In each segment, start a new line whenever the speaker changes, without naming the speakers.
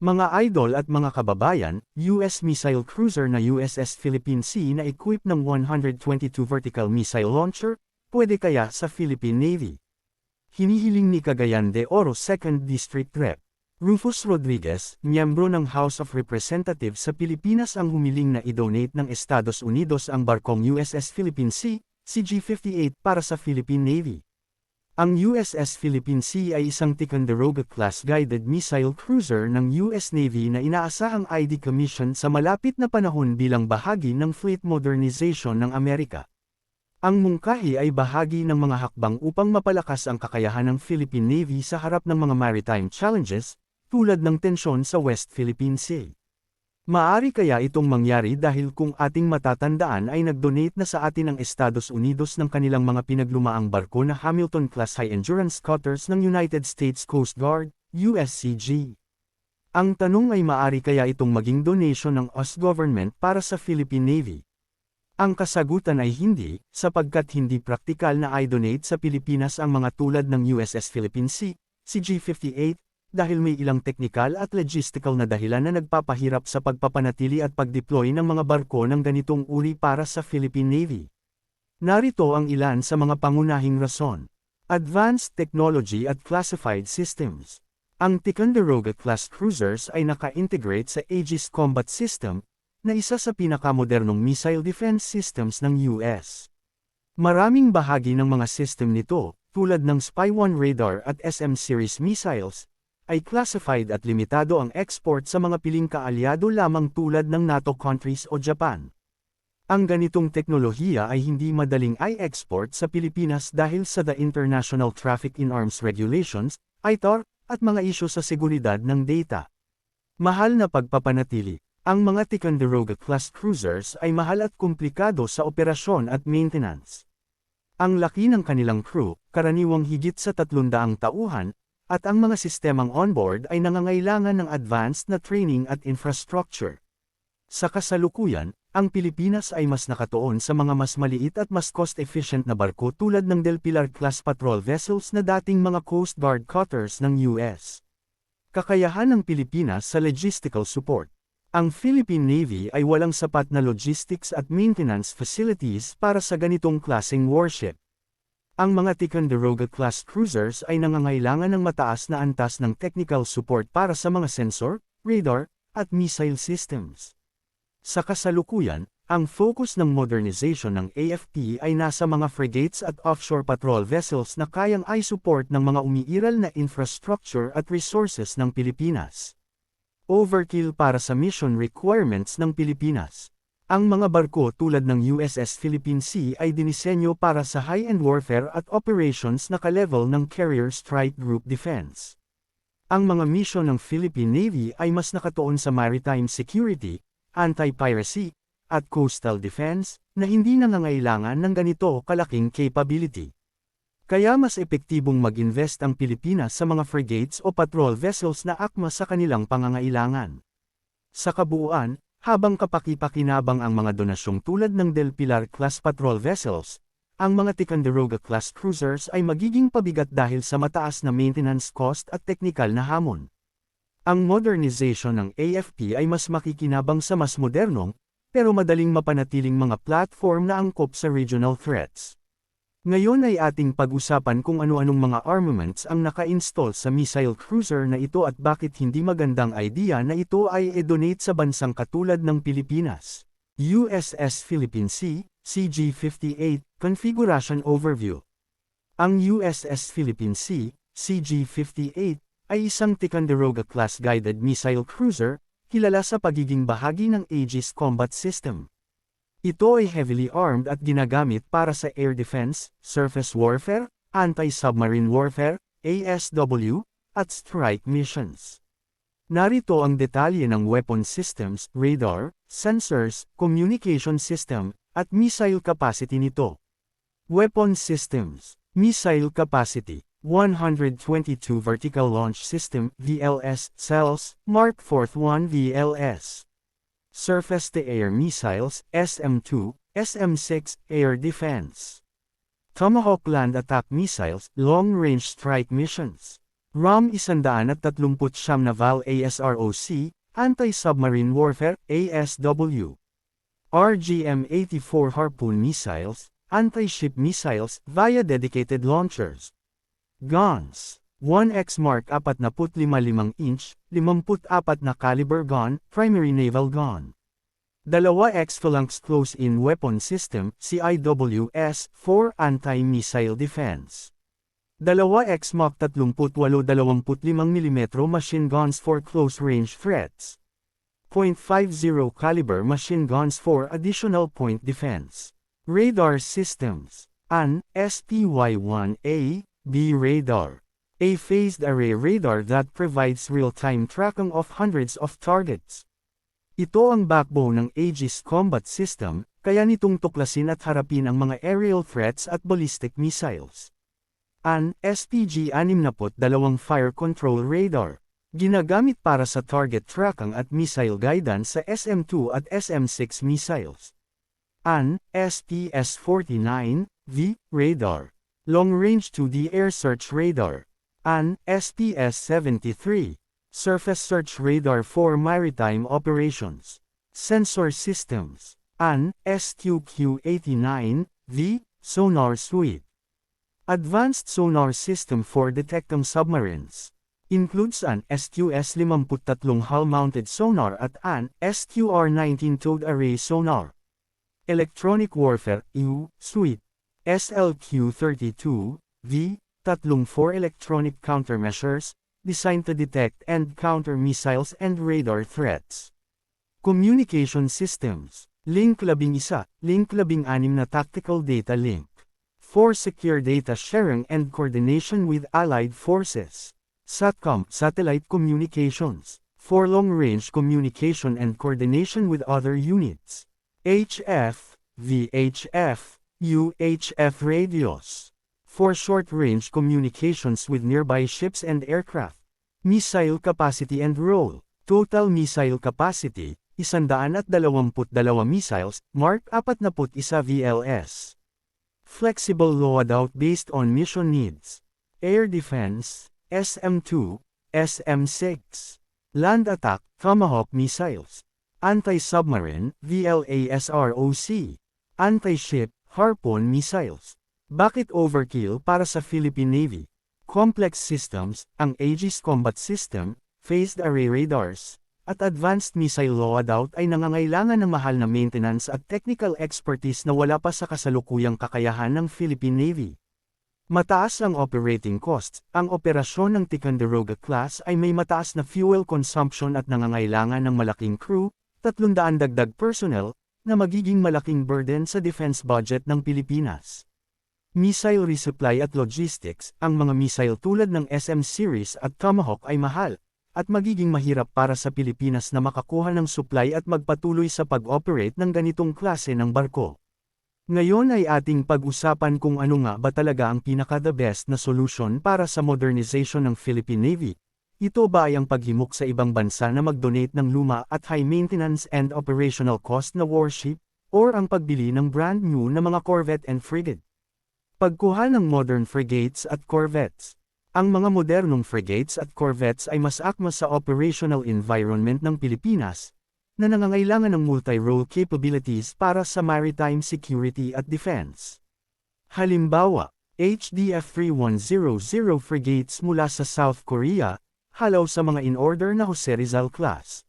Mga idol at mga kababayan, US missile cruiser na USS Philippine Sea na equipped ng 122 vertical missile launcher, pwede kaya sa Philippine Navy. Hinihiling ni Cagayan de Oro 2nd District Rep. Rufus Rodriguez, miyembro ng House of Representatives sa Pilipinas ang humiling na i-donate ng Estados Unidos ang barkong USS Philippine Sea, CG-58 para sa Philippine Navy. Ang USS Philippine Sea ay isang Ticonderoga-class guided missile cruiser ng US Navy na inaasahang ID commission sa malapit na panahon bilang bahagi ng fleet modernization ng Amerika. Ang mungkahi ay bahagi ng mga hakbang upang mapalakas ang kakayahan ng Philippine Navy sa harap ng mga maritime challenges, tulad ng tensyon sa West Philippine Sea. Maari kaya itong mangyari dahil kung ating matatandaan ay nag-donate na sa atin ang Estados Unidos ng kanilang mga pinaglumaang barko na Hamilton-class high-endurance cutters ng United States Coast Guard, USCG. Ang tanong ay maari kaya itong maging donation ng US government para sa Philippine Navy. Ang kasagutan ay hindi, sapagkat hindi praktikal na i-donate sa Pilipinas ang mga tulad ng USS Philippine Sea, CG-58, dahil may ilang teknikal at logistical na dahilan na nagpapahirap sa pagpapanatili at pagdeploy ng mga barko ng ganitong uri para sa Philippine Navy. Narito ang ilan sa mga pangunahing rason. Advanced Technology at Classified Systems. Ang Ticonderoga-class cruisers ay naka-integrate sa Aegis Combat System, na isa sa pinakamodernong missile defense systems ng US. Maraming bahagi ng mga system nito, tulad ng Spy-1 radar at SM-series missiles, ay classified at limitado ang export sa mga piling kaalyado lamang tulad ng NATO countries o Japan. Ang ganitong teknolohiya ay hindi madaling i-export sa Pilipinas dahil sa the International Traffic in Arms Regulations, ITAR, at mga isyo sa seguridad ng data. Mahal na pagpapanatili. Ang mga Ticonderoga-class cruisers ay mahal at komplikado sa operasyon at maintenance. Ang laki ng kanilang crew, karaniwang higit sa 300 tauhan, at ang mga sistemang onboard ay nangangailangan ng advanced na training at infrastructure. Sa kasalukuyan, ang Pilipinas ay mas nakatuon sa mga mas maliit at mas cost-efficient na barko tulad ng Del Pilar-class patrol vessels na dating mga Coast Guard cutters ng US. Kakayahan ng Pilipinas sa logistical support. Ang Philippine Navy ay walang sapat na logistics at maintenance facilities para sa ganitong klaseng warship. Ang mga Ticonderoga-class cruisers ay nangangailangan ng mataas na antas ng technical support para sa mga sensor, radar, at missile systems. Sa kasalukuyan, ang focus ng modernization ng AFP ay nasa mga frigates at offshore patrol vessels na kayang i-support ng mga umiiral na infrastructure at resources ng Pilipinas. Overkill para sa mission requirements ng Pilipinas. Ang mga barko tulad ng USS Philippine Sea ay dinisenyo para sa high-end warfare at operations na ka-level ng Carrier Strike Group Defense. Ang mga misyon ng Philippine Navy ay mas nakatuon sa maritime security, anti-piracy, at coastal defense, na hindi nangangailangan ng ganito kalaking capability. Kaya mas epektibong mag-invest ang Pilipinas sa mga frigates o patrol vessels na akma sa kanilang pangangailangan. Sa kabuuan, habang kapaki-pakinabang ang mga donasyong tulad ng Del Pilar-class patrol vessels, ang mga Ticonderoga-class cruisers ay magiging pabigat dahil sa mataas na maintenance cost at teknikal na hamon. Ang modernization ng AFP ay mas makikinabang sa mas modernong, pero madaling mapanatiling mga platform na angkop sa regional threats. Ngayon ay ating pag-usapan kung ano-anong mga armaments ang naka-install sa missile cruiser na ito at bakit hindi magandang idea na ito ay e-donate sa bansang katulad ng Pilipinas. USS Philippine Sea, CG-58, Configuration Overview Ang USS Philippine Sea, CG-58, ay isang Ticonderoga-class guided missile cruiser, kilala sa pagiging bahagi ng Aegis Combat System. Ito ay heavily armed at ginagamit para sa air defense, surface warfare, anti-submarine warfare, ASW, at strike missions. Narito ang detalye ng weapon systems, radar, sensors, communication system, at missile capacity nito. Weapon systems, missile capacity, 122 Vertical Launch System VLS cells, Mark 4th 1 VLS. Surface-to-Air Missiles, SM-2, SM-6, Air Defense. Tomahawk Land Attack Missiles, Long-Range Strike Missions. ROM 139 na VAL ASROC, Anti-Submarine Warfare, ASW. RGM-84 Harpoon Missiles, Anti-Ship Missiles, via dedicated launchers. Guns. 1X Mark 45 inch, 54 na caliber gun, primary naval gun. 2X Phalanx Close-in Weapon System, CIWS, for anti-missile defense. 2X Mach 38 25mm machine guns for close-range threats. .50 caliber machine guns for additional point defense. Radar systems. An STY-1A, B radar. A phased array radar that provides real-time tracking of hundreds of targets. Ito ang backbone ng Aegis combat system, kaya nitong tuklasin at harapin ang mga aerial threats at ballistic missiles. An SPG-62 Fire Control Radar. Ginagamit para sa target tracking at missile guidance sa SM-2 at SM-6 missiles. An SPS-49 V Radar. Long-range 2D air search radar. An SPS-73 Surface search radar for maritime operations. Sensor systems. An SQQ-89 V Sonar Suite. Advanced Sonar System for Detecting Submarines. Includes an SQS-53 hull-mounted sonar at an SQR-19 towed array sonar. Electronic Warfare EU Suite. SLQ-32 V. Tatlong four electronic countermeasures, designed to detect and counter missiles and radar threats. Communication Systems. Link 11, Link 16 na Tactical Data Link for secure data sharing and coordination with allied forces. SATCOM, satellite communications, for long-range communication and coordination with other units. HF, VHF, UHF radios, for short-range communications with nearby ships and aircraft. Missile capacity and role, total missile capacity, 122 missiles, Mark 41 VLS. Flexible loadout based on mission needs. Air Defense, SM-2, SM-6. Land Attack, Tomahawk Missiles. Anti-Submarine, VLASROC. Anti-Ship, Harpoon Missiles. Bakit overkill para sa Philippine Navy? Complex Systems, ang Aegis Combat System, Phased Array Radars, at advanced missile loadout ay nangangailangan ng mahal na maintenance at technical expertise na wala pa sa kasalukuyang kakayahan ng Philippine Navy. Mataas ang operating costs, ang operasyon ng Ticonderoga class ay may mataas na fuel consumption at nangangailangan ng malaking crew, 300 dagdag personnel, na magiging malaking burden sa defense budget ng Pilipinas. Missile resupply at logistics, ang mga missile tulad ng SM series at Tomahawk ay mahal, at magiging mahirap para sa Pilipinas na makakuha ng supply at magpatuloy sa pag-operate ng ganitong klase ng barko. Ngayon ay ating pag-usapan kung ano nga ba talaga ang pinaka-the best na solution para sa modernization ng Philippine Navy. Ito ba ay ang paghimok sa ibang bansa na mag-donate ng luma at high maintenance and operational cost na warship, or ang pagbili ng brand new na mga corvette and frigate? Pagkuha ng modern frigates at corvettes ang mga modernong frigates at corvettes ay mas akma sa operational environment ng Pilipinas, na nangangailangan ng multi-role capabilities para sa maritime security at defense. Halimbawa, HDF-3100 frigates mula sa South Korea, halaw sa mga in-order na Jose Rizal class.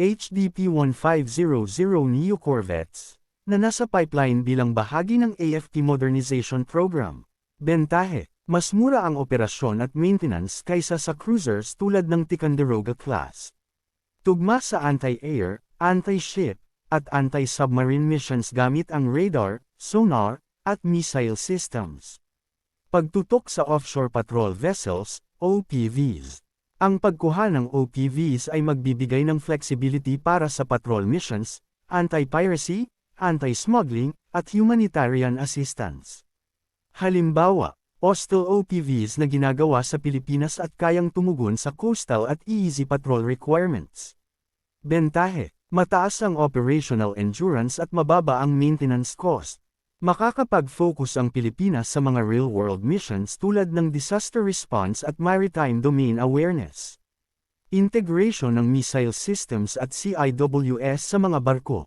HDP-1500 Neo corvettes, na nasa pipeline bilang bahagi ng AFP modernization program. Bentahe mas mura ang operasyon at maintenance kaysa sa cruisers tulad ng Ticonderoga class. Tugma sa anti-air, anti-ship, at anti-submarine missions gamit ang radar, sonar, at missile systems. Pagtutok sa offshore patrol vessels, OPVs. Ang pagkuha ng OPVs ay magbibigay ng flexibility para sa patrol missions, anti-piracy, anti-smuggling, at humanitarian assistance. Halimbawa, Postal OPVs na ginagawa sa Pilipinas at kayang tumugon sa coastal at easy patrol requirements. Bentahe, mataas ang operational endurance at mababa ang maintenance cost. Makakapag-focus ang Pilipinas sa mga real-world missions tulad ng disaster response at maritime domain awareness. Integration ng missile systems at CIWS sa mga barko.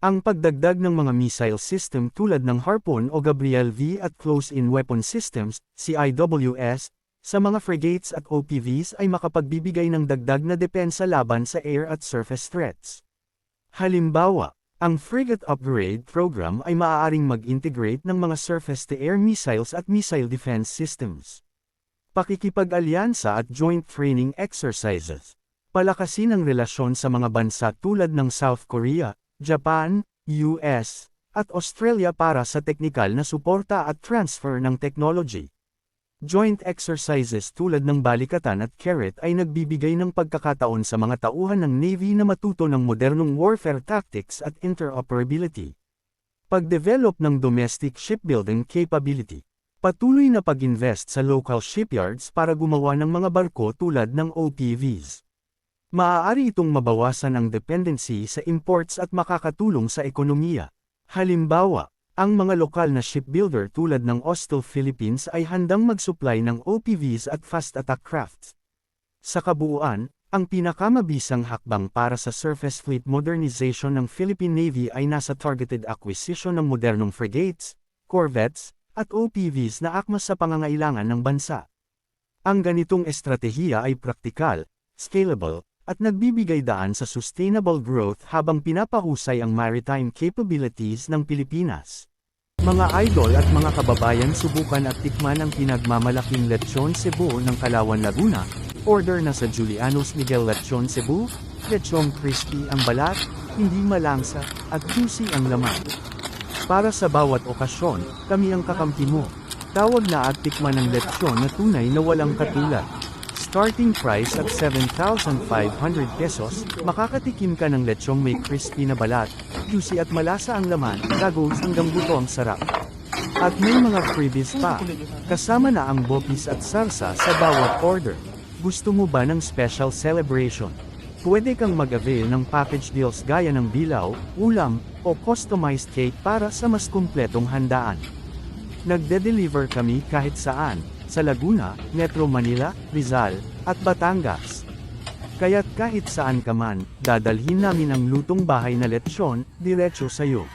Ang pagdagdag ng mga missile system tulad ng Harpoon o Gabriel V at Close-in Weapon Systems, CIWS, sa mga frigates at OPVs ay makapagbibigay ng dagdag na depensa laban sa air at surface threats. Halimbawa, ang Frigate Upgrade Program ay maaaring mag-integrate ng mga surface-to-air missiles at missile defense systems. Pakikipag-alyansa at joint training exercises. Palakasin ang relasyon sa mga bansa tulad ng South Korea, Japan, US, at Australia para sa teknikal na suporta at transfer ng technology. Joint exercises tulad ng balikatan at carrot ay nagbibigay ng pagkakataon sa mga tauhan ng Navy na matuto ng modernong warfare tactics at interoperability. Pagdevelop ng domestic shipbuilding capability. Patuloy na pag-invest sa local shipyards para gumawa ng mga barko tulad ng OPVs. Maaari itong mabawasan ang dependency sa imports at makakatulong sa ekonomiya. Halimbawa, ang mga lokal na shipbuilder tulad ng Ostel Philippines ay handang mag-supply ng OPVs at fast attack crafts. Sa kabuuan, ang pinakamabisang hakbang para sa surface fleet modernization ng Philippine Navy ay nasa targeted acquisition ng modernong frigates, corvettes, at OPVs na akmas sa pangangailangan ng bansa. Ang ganitong estratehiya ay praktikal, scalable, at nagbibigay daan sa sustainable growth habang pinapahusay ang maritime capabilities ng Pilipinas. Mga idol at mga kababayan subukan at tikman ang pinagmamalaking lechon Cebu ng Kalawan Laguna. Order na sa Julianos Miguel Lechon Cebu, lechon crispy ang balat, hindi malangsa, at juicy ang laman. Para sa bawat okasyon, kami ang kakampi mo. Tawag na at tikman ang lechon na tunay na walang katulad. Starting price at 7,500 pesos, makakatikim ka ng lechong may crispy na balat, juicy at malasa ang laman, gagawin hanggang buto ang sarap. At may mga freebies pa, kasama na ang bopis at sarsa sa bawat order. Gusto mo ba ng special celebration? Pwede kang mag-avail ng package deals gaya ng bilaw, ulam, o customized cake para sa mas kumpletong handaan. Nagde-deliver kami kahit saan, sa Laguna, Metro Manila, Rizal, at Batangas. Kaya't kahit saan ka man, dadalhin namin ang lutong bahay na lechon, diretso sa'yo.